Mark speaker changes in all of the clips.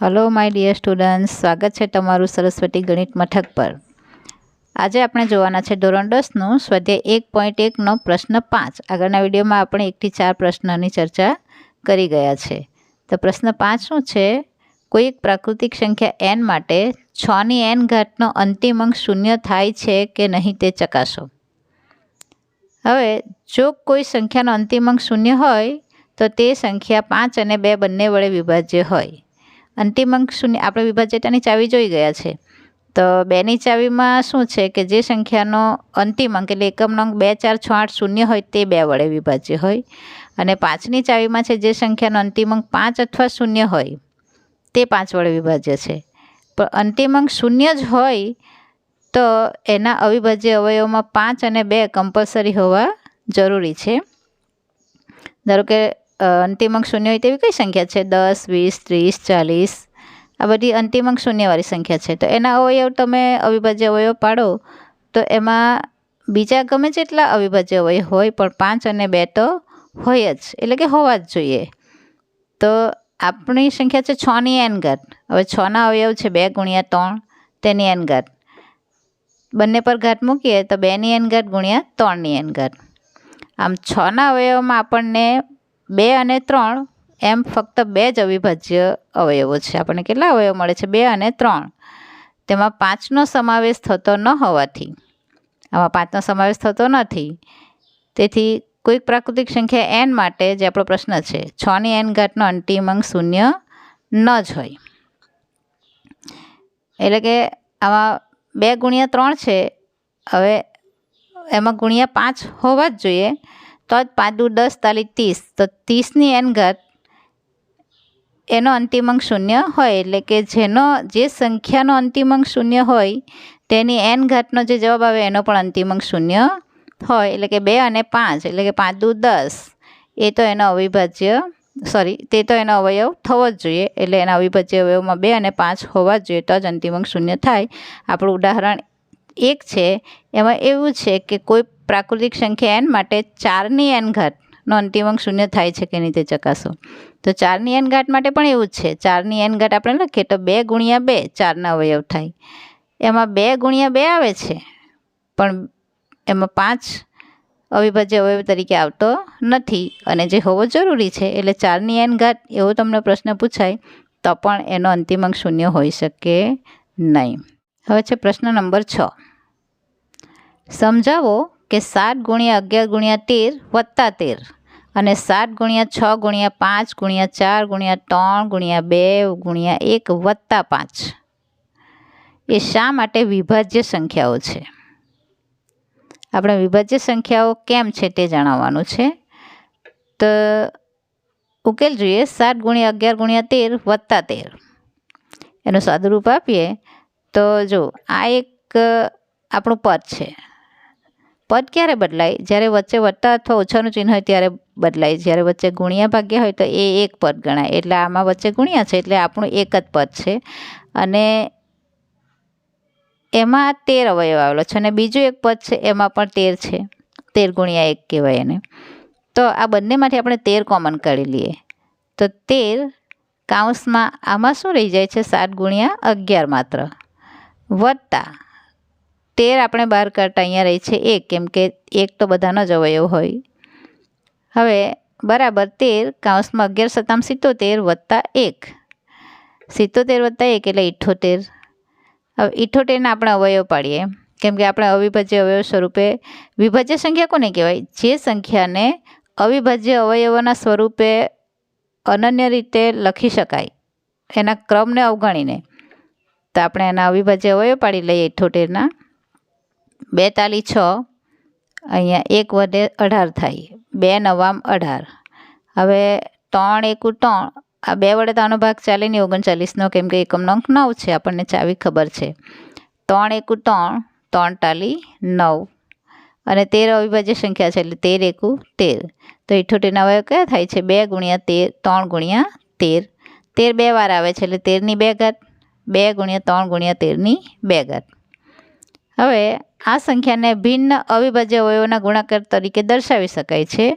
Speaker 1: Hello my dear students સ્વાગત છે તમારું સરસ્વતી ગણિત મથક પર. આજે આપણે જોવાના છે ધોરણ દસનું સ્વાધ્યાય એક પોઈન્ટ એકનો પ્રશ્ન પાંચ. આગળના વિડીયોમાં આપણે એકથી ચાર પ્રશ્નની ચર્ચા કરી ગયા છે. તો પ્રશ્ન પાંચ શું છે? કોઈ એક પ્રાકૃતિક સંખ્યા એન માટે છની એન ઘાટનો અંતિમ અંક શૂન્ય થાય છે કે નહીં તે ચકાસો. હવે, જો કોઈ સંખ્યાનો અંતિમ અંક શૂન્ય હોય, તો તે સંખ્યા પાંચ અને બે બંને વડે વિભાજ્ય હોય. અંતિમ અંક શૂન્ય આપણે વિભાજ્યતાની ચાવી જોઈ ગયા છે. તો બેની ચાવીમાં શું છે કે જે સંખ્યાનો અંતિમ અંક એટલે એકમનો અંક બે, ચાર, છ, આઠ, શૂન્ય હોય તે બે વડે વિભાજ્ય હોય. અને પાંચની ચાવીમાં છે જે સંખ્યાનો અંતિમ અંક પાંચ અથવા શૂન્ય હોય, તે પાંચ વડે વિભાજ્ય છે. પણ અંતિમ અંક શૂન્ય જ હોય તો એના અવિભાજ્ય અવયવોમાં પાંચ અને બે કમ્પલસરી હોવા જરૂરી છે. ધારો કે અંતિમ અંક શૂન્ય હોય તેવી કઈ સંખ્યા છે? દસ, વીસ, ત્રીસ, ચાલીસ? આ બધી અંતિમ અંક શૂન્યવાળી સંખ્યા છે. તો એના અવયવ તમે અવિભાજ્ય અવયવ પાડો, તો એમાં બીજા ગમે જેટલા અવિભાજ્ય અવયવ હોય, પણ પાંચ અને બે તો હોય જ, એટલે કે હોવા જ જોઈએ. તો આપણી સંખ્યા છે છની એન હવે છના અવયવ છે બે ગુણ્યા ત્રણ, તેની એન ઘાત. બંને પર ઘાત મૂકીએ તો બેની એન ઘાત ગુણ્યા ત્રણની એન આમ છના અવયવમાં આપણને બે અને ત્રણ એમ ફક્ત બે જ અવિભાજ્ય અવયવો છે. આપણને કેટલા અવયવ મળે છે? બે અને ત્રણ. તેમાં પાંચનો સમાવેશ થતો ન હોવાથી. આમાં પાંચનો સમાવેશ થતો નથી. તેથી કોઈક પ્રાકૃતિક સંખ્યા એન માટે જે આપણો પ્રશ્ન છે છની એન ઘાટનો અંતિમ અંક શૂન્ય ન જ હોય. એટલે કે આમાં બે ગુણ્યા ત્રણ છે. હવે એમાં ગુણ્યા પાંચ હોવા જ જોઈએ. તો જ પાંચ દુ દસ તાલી ત્રીસ. તો ત્રીસની એન ઘાત એનો અંતિમ અંક શૂન્ય હોય. એટલે કે જેનો, જે સંખ્યાનો અંતિમ અંક શૂન્ય હોય, તેની એન ઘાતનો જે જવાબ આવે એનો પણ અંતિમ અંક શૂન્ય હોય. એટલે કે બે અને પાંચ. એટલે કે પાંચ દુ દસ. એ તો એનો અવિભાજ્ય સોરી તે તો એનો અવયવ થવો જ જોઈએ. એટલે એના અવિભાજ્ય અવયવમાં બે અને પાંચ હોવા જ જોઈએ. તો જ અંતિમ અંક શૂન્ય થાય. આપણું ઉદાહરણ એક છે. એમાં એવું છે કે કોઈ પ્રાકૃતિક સંખ્યા એન માટે ચારની એન ઘાટનો અંતિમ અંક શૂન્ય થાય છે કે નહીં તે ચકાસો. તો ચારની એન ઘાટ માટે પણ એવું જ છે. ચારની એન ઘાટ આપણે લખીએ તો બે ગુણ્યા બે ચારના અવયવ થાય. એમાં બે ગુણ્યા બે આવે છે, પણ એમાં પાંચ અવિભાજ્ય અવયવ તરીકે આવતો નથી. અને જે હોવો જરૂરી છે, એટલે ચારની એન ઘાટ એવો તમને પ્રશ્ન પૂછાય, તો પણ એનો અંતિમ અંક શૂન્ય હોઈ શકે નહીં. હવે છે પ્રશ્ન નંબર છ. સમજાવો કે સાત ગુણ્યા અગિયાર ગુણ્યા તેર વત્તા તેર અને સાત ગુણ્યા છ ગુણ્યા પાંચ ગુણ્યા ચાર ગુણ્યા ત્રણ ગુણ્યા બે ગુણ્યા એક વત્તા પાંચ. એ શા માટે વિભાજ્ય સંખ્યાઓ છે? આપણે વિભાજ્ય સંખ્યાઓ કેમ છે તે જણાવવાનું છે. તો ઉકેલ જોઈએ, સાત ગુણ્યા અગિયાર ગુણ્યા તેર વત્તા તેર. એનું સાદુરૂપ આપીએ તો જો આ એક આપણું પદ છે. પદ ક્યારે બદલાય? જ્યારે વચ્ચે વત્તા અથવા ઓછાનું ચિહ્ન હોય ત્યારે બદલાય. જ્યારે વચ્ચે ગુણ્યા ભાગ્ય હોય તો એ એક પદ ગણાય. એટલે આમાં વચ્ચે ગુણ્યા છે, એટલે આપણું એક જ પદ છે. અને એમાં તેર અવયવ આવેલો છે અને બીજું એક પદ છે, એમાં પણ તેર છે. તેર ગુણ્યા એક કહેવાય એને. તો આ બંનેમાંથી આપણે તેર કોમન કરી લઈએ. તો તેર કાઉન્સમાં આમાં શું રહી જાય છે? સાત ગુણ્યા અગિયાર માત્ર. વત્તા તેર આપણે બહાર કાઢતા અહીંયા રહી છે એક, કેમ કે એક તો બધાનો જ અવયવ હોય. હવે બરાબર તેર કાઉન્સમાં અગિયાર સતામ સિત્તોતેર વત્તા એક. સિત્તોતેર વત્તા એક એટલે ઇઠ્ઠોતેર હવે ઇઠ્ઠોતેરના આપણે અવયવ પાડીએ. કેમ કે આપણે અવિભાજ્ય અવયવ સ્વરૂપે વિભાજ્ય સંખ્યા કોને કહેવાય? જે સંખ્યાને અવિભાજ્ય અવયવોના સ્વરૂપે અનન્ય રીતે લખી શકાય. એના ક્રમને અવગણીને. તો આપણે એના અવિભાજ્ય અવયવ પાડી લઈએ ઇઠ્ઠોતેરના બેતાલી છ, અહીંયા એક વધે અઢાર થાય. બે નવામ અઢાર. હવે ત્રણ એકુ ત્રણ, આ બે વડે તો ભાગ ચાલે નહીં, ઓગણચાલીસનો, કેમ કે એકમનો અંક નવ છે, આપણને ચાવી ખબર છે. ત્રણ એકુ ત્રણ ત્રણ ટાલી નવ. અને તેર અવિભાજ્ય સંખ્યા છે, એટલે તેર એકુ તેર. તો ઇઠ્ઠોતેરના અવયવ કયા થાય છે? બે ગુણ્યા તેર, ત્રણ ગુણ્યા તેર. તેર બે વાર આવે છે, એટલે તેરની બે ઘાત બે ગુણ્યા ત્રણ ગુણ્યા તેરની બે ઘાત. હવે આ સંખ્યાને ભિન્ન અવિભાજ્ય અવયવોના ગુણાકાર તરીકે દર્શાવી શકાય છે.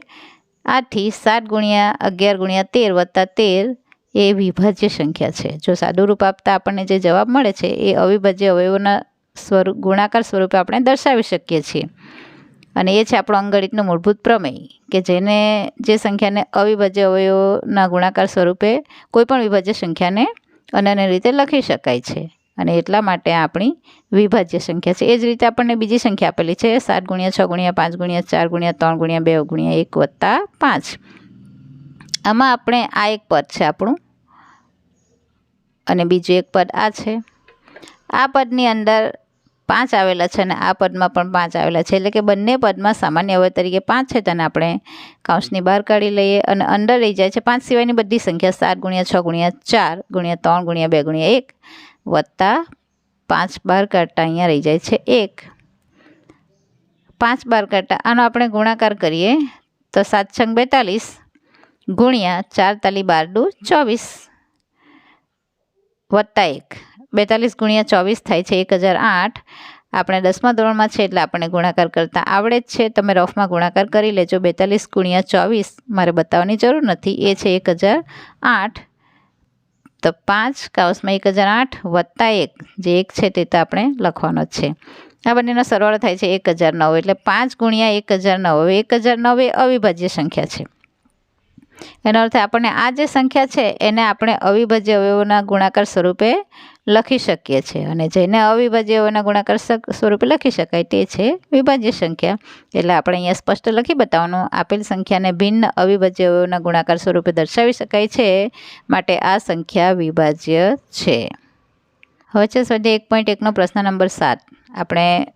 Speaker 1: આથી સાત ગુણ્યા અગિયાર ગુણ્યા તેર વત્તા તેર એ વિભાજ્ય સંખ્યા છે. જો સાદું રૂપ આપતા આપણને જે જવાબ મળે છે, એ અવિભાજ્ય અવયવોના સ્વરૂપ, ગુણાકાર સ્વરૂપે આપણે દર્શાવી શકીએ છીએ. અને એ છે આપણો અંગણિતનું મૂળભૂત પ્રમેય, કે જેને, જે સંખ્યાને અવિભાજ્ય અવયવોના ગુણાકાર સ્વરૂપે કોઈપણ વિભાજ્ય સંખ્યાને અનન્ય રીતે લખી શકાય છે. અને એટલા માટે આપણી વિભાજ્ય સંખ્યા છે. એ જ રીતે આપણને બીજી સંખ્યા આપેલી છે. સાત ગુણ્યા છ ગુણ્યા પાંચ ગુણ્યા ચાર ગુણ્યા ત્રણ ગુણ્યા બે ગુણ્યા એક વત્તા પાંચ. આમાં આપણે આ એક પદ છે આપણું. અને બીજું એક પદ આ છે. આ પદની અંદર પાંચ આવેલા છે અને આ પદમાં પણ પાંચ આવેલા છે. એટલે કે બંને પદમાં સામાન્ય અવયવ તરીકે પાંચ છે. તેને આપણે કાઉન્સની બહાર કાઢી લઈએ અને અંદર રહી જાય છે પાંચ સિવાયની બધી સંખ્યા સાત ગુણ્યા છ ગુણ્યા ચાર ગુણ્યા ત્રણ ગુણ્યા બે ગુણ્યા એક. વત્તા પાંચ બાર કાંટા અહીંયા રહી જાય છે. એક. પાંચ બાર કાંટા. આનો આપણે ગુણાકાર કરીએ તો સાત છંગ બેતાલીસ ગુણ્યા ચાર તાલી બાર દુ ચોવીસ. વત્તા એક. બેતાલીસ ગુણ્યા ચોવીસ થાય છે એક હજાર આઠ. આપણે દસમા ધોરણમાં છે એટલે આપણને ગુણાકાર કરતાં આવડે જ છે. તમે રફમાં ગુણાકાર કરી લેજો. બેતાલીસ ગુણ્યા ચોવીસ. મારે બતાવવાની જરૂર નથી. એ છે એક હજાર આઠ. તો પાંચ, કાઉસમાં એક હજાર આઠ વત્તા એક, જે એક છે તે તો આપણે લખવાનો છે. આ બંનેનો સરવાળો થાય છે એક હજાર નવ, એટલે પાંચ ગુણ્યા એક હજાર નવ. એક હજાર નવ એ અવિભાજ્ય સંખ્યા છે. એનો અર્થ આપણને આ જે સંખ્યા છે, એને આપણે અવિભાજ્ય અવયવોના ગુણાકાર સ્વરૂપે લખી શકીએ છીએ. અને જેને અવિભાજ્ય અવયવોના ગુણાકાર સ્વરૂપે લખી શકાય તે છે વિભાજ્ય સંખ્યા. એટલે આપણે અહીંયા સ્પષ્ટ લખી બતાવવાનું, આપેલ સંખ્યાને ભિન્ન અવિભાજ્ય અવયવોના ગુણાકાર સ્વરૂપે દર્શાવી શકાય છે. માટે આ સંખ્યા વિભાજ્ય છે. હવે છે સ્વાધ્યાય એક પોઈન્ટ એકનો પ્રશ્ન નંબર સાત. આપણે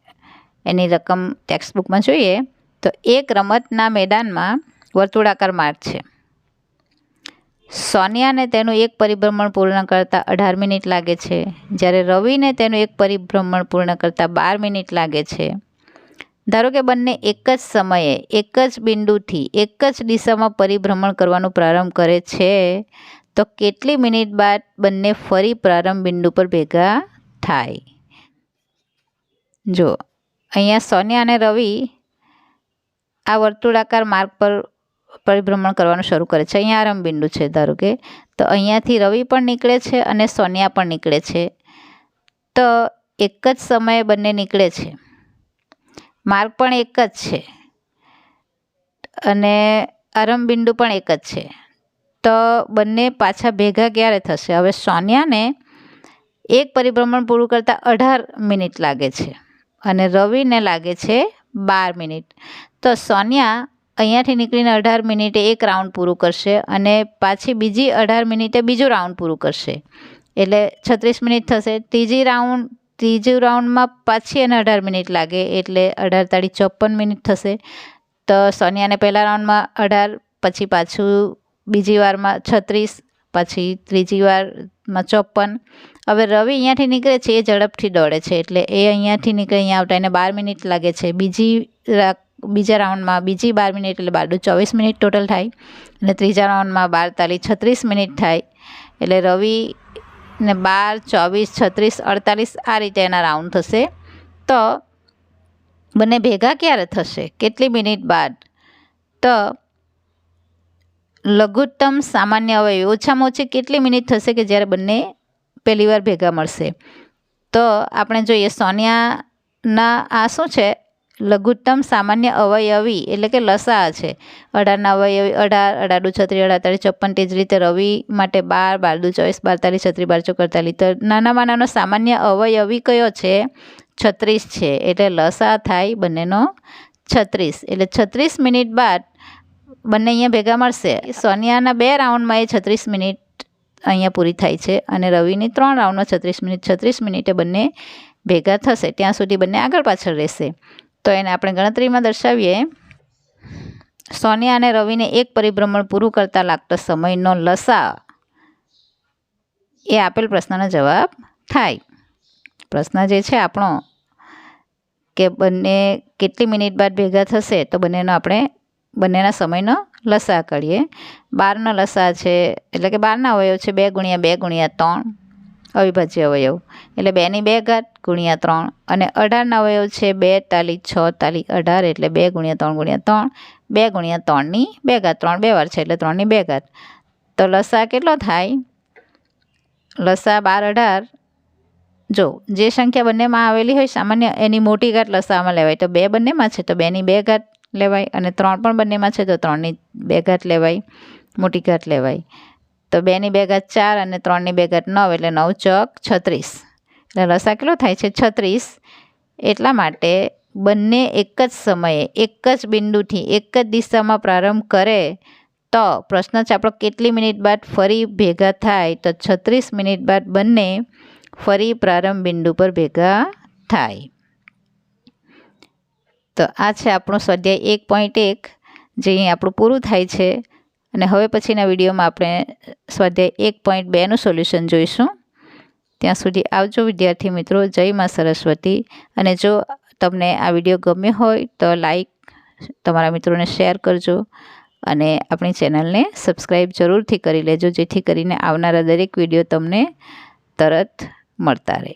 Speaker 1: એની રકમ ટેક્સ્ટબુકમાં જોઈએ તો એક રમતના મેદાનમાં વર્તુળાકાર માર્ગ છે. સોનિયાને તેનું એક પરિભ્રમણ પૂર્ણ કરતાં અઢાર મિનિટ લાગે છે. જ્યારે રવિને તેનું એક પરિભ્રમણ પૂર્ણ કરતાં બાર મિનિટ લાગે છે. ધારો કે બંને એક જ સમયે, એક જ બિંદુથી, એક જ દિશામાં પરિભ્રમણ કરવાનું પ્રારંભ કરે છે, તો કેટલી મિનિટ બાદ બંને ફરી પ્રારંભ બિંદુ પર ભેગા થાય? જો, અહીંયા સોનિયા અને રવિ આ વર્તુળાકાર માર્ગ પર પરિભ્રમણ કરવાનું શરૂ કરે છે. અહીંયા આરંભ છે, ધારો કે. તો અહીંયાથી રવિ પણ નીકળે છે અને સોનિયા પણ નીકળે છે. તો એક જ સમયે બંને નીકળે છે. માર્ગ પણ એક જ છે. અને આરંભ પણ એક જ છે. તો બંને પાછા ભેગા ક્યારે થશે? હવે સોનિયાને એક પરિભ્રમણ પૂરું કરતાં અઢાર મિનિટ લાગે છે અને રવિને લાગે છે બાર મિનિટ. તો સોનિયા અહીંયાથી નીકળીને અઢાર મિનિટે એક રાઉન્ડ પૂરું કરશે અને પાછી બીજી અઢાર મિનિટે બીજું રાઉન્ડ પૂરું કરશે. એટલે છત્રીસ મિનિટ થશે. ત્રીજી રાઉન્ડ, ત્રીજું રાઉન્ડમાં પાછી એને અઢાર મિનિટ લાગે, એટલે અઢાર તાળી ચોપન મિનિટ થશે. તો સોનિયાને પહેલા રાઉન્ડમાં અઢાર, પછી પાછું બીજી વારમાં છત્રીસ, પછી ત્રીજી વારમાં ચોપન. હવે રવિ અહીંયાથી નીકળે છે, એ ઝડપથી દોડે છે, એટલે એ અહીંયાથી નીકળે, અહીંયા આવતા એને બાર મિનિટ લાગે છે. બીજી બીજા રાઉન્ડમાં બીજી બાર મિનિટ એટલે બાર ચોવીસ મિનિટ ટોટલ થાય. અને ત્રીજા રાઉન્ડમાં બાર તાલી છત્રીસ મિનિટ થાય. એટલે રવિ ને બાર, ચોવીસ, છત્રીસ, અડતાલીસ આ રીતે એના રાઉન્ડ થશે. તો બંને ભેગા ક્યારે થશે? કેટલી મિનિટ બાદ? તો લઘુત્તમ સામાન્ય અવયવી ઓછામાં ઓછી કેટલી મિનિટ થશે કે જ્યારે બંને પહેલીવાર ભેગા મળશે? તો આપણે જોઈએ સોનિયાના આ શું છે? લઘુત્તમ સામાન્ય અવયવી એટલે કે લસા છે. અઢારના અવયવી, અઢાર અઢારુ છત્રી અઢાર ચોપન તે જ રીતે રવિ માટે બાર બારદુ ચોવીસ બારતાલીસ છત્રી, બાર ચોક અડતાલીસ તો નાનામાં નાનો સામાન્ય અવયવી કયો છે? છત્રીસ છે. એટલે લસા થાય બંનેનો છત્રીસ. એટલે છત્રીસ મિનિટ બાદ બંને અહીંયા ભેગા મળશે. સોનિયાના બે રાઉન્ડમાં એ છત્રીસ મિનિટ અહીંયા પૂરી થાય છે અને રવિની ત્રણ રાઉન્ડમાં છત્રીસ મિનિટ, છત્રીસ મિનિટે બંને ભેગા થશે. ત્યાં સુધી બંને આગળ પાછળ રહેશે. તો એને આપણે ગણતરીમાં દર્શાવીએ. સોનિયા અને રવિને એક પરિભ્રમણ પૂરું કરતાં લાગતો સમયનો લસા એ આપેલ પ્રશ્નનો જવાબ થાય. પ્રશ્ન જે છે આપણો, કે બંને કેટલી મિનિટ બાદ ભેગા થશે, તો બંનેનો આપણે, બંનેના સમયનો લસા કરીએ. બારનો લસા છે, એટલે કે બારના અવયવ છે, બે ગુણ્યા બે ગુણ્યા ત્રણ. અવિભાજ્ય અવયવ. એટલે બેની બે ઘાત ગુણ્યા ત્રણ. અને અઢારના અવયવ છે બે તાલી છ તાલી અઢાર એટલે બે ગુણ્યા ત્રણ ગુણ્યા ત્રણ. બે ગુણ્યા ત્રણની બે ઘાત ત્રણ બે વાર છે એટલે ત્રણની બે ઘાત. તો લસા કેટલો થાય? લસા બાર અઢાર. જો, જે સંખ્યા બંનેમાં આવેલી હોય સામાન્ય એની મોટી ઘાત લસામાં લેવાય. તો બે બંનેમાં છે તો બેની બે ઘાત લેવાય. અને ત્રણ પણ બંનેમાં છે તો ત્રણની બે ઘાત લેવાય. મોટી ઘાત લેવાય. તો બેની ઘાત ચાર અને ત્રણની ઘાત નવ એટલે નવ ચોક છત્રીસ. એટલે લસા કેટલો થાય છે? છત્રીસ. એટલા માટે બંને એક જ સમયે, એક જ બિંદુથી, એક જ દિશામાં પ્રારંભ કરે તો પ્રશ્ન છે આપણો કેટલી મિનિટ બાદ ફરી ભેગા થાય? તો છત્રીસ મિનિટ બાદ બંને ફરી પ્રારંભ બિંદુ પર ભેગા થાય. તો આ છે આપણું સ્વાધ્યાય એક પોઈન્ટ એક, જે અહીં આપણું પૂરું થાય છે. અને હવે પછીના વિડીયોમાં આપણે સ્વાધ્યાય એક પોઈન્ટ બેનું સોલ્યુશન જોઈશું. ત્યાં સુધી આવજો વિદ્યાર્થી મિત્રો. જય માં સરસ્વતી. અને જો તમને આ વીડિયો ગમ્યો હોય તો લાઈક તમારા મિત્રોને શેર કરજો અને આપણી ચેનલને સબસ્ક્રાઈબ જરૂરથી કરી લેજો, જેથી કરીને આવનારા દરેક વીડિયો તમને તરત મળતા રહે.